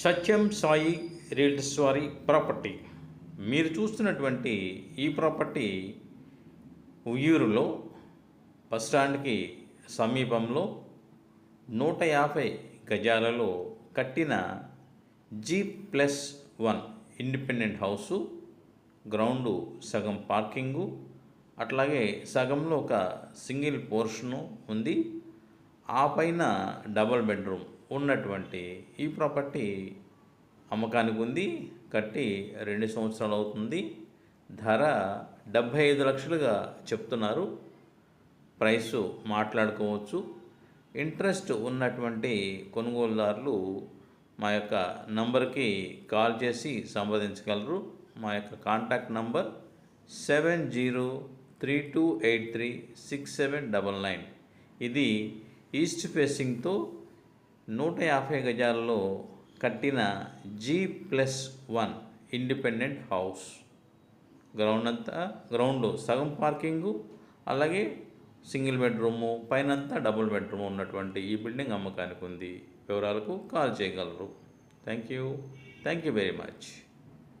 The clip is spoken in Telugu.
సత్యం సాయి రియల్టర్స్ వారి ప్రాపర్టీ. మీరు చూస్తున్నటువంటి ఈ ప్రాపర్టీ ఉయ్యూరులో బస్ స్టాండ్కి సమీపంలో నూట యాభై గజాలలో కట్టిన G plus one independent house ground సగం పార్కింగు అట్లాగే సగంలో ఒక సింగిల్ పోర్షను ఉంది. ఆ పైన డబల్ బెడ్రూమ్ ఉన్నటువంటి ఈ ప్రాపర్టీ అమ్మకానికి ఉంది కట్టి రెండు సంవత్సరాలు అవుతుంది. ధర డెబ్భై ఐదు లక్షలుగా చెప్తున్నారు. ప్రైసు మాట్లాడుకోవచ్చు. ఇంట్రెస్ట్ ఉన్నటువంటి కొనుగోలుదారులు మా యొక్క నంబర్కి కాల్ చేసి సంప్రదించగలరు. మా యొక్క contact number seven zero three two eight three six seven double nine. ఇది ఈస్ట్ ఫేసింగ్తో నూట యాభై గజాలలో కట్టిన G plus one independent house. Ground అంతా గ్రౌండ్ సగం పార్కింగు అలాగే సింగిల్ బెడ్రూము పైనంతా డబుల్ బెడ్రూమ్ ఉన్నటువంటి ఈ బిల్డింగ్ అమ్మకానికి ఉంది. వివరాలకు కాల్ చేయగలరు. Thank you thank you very much.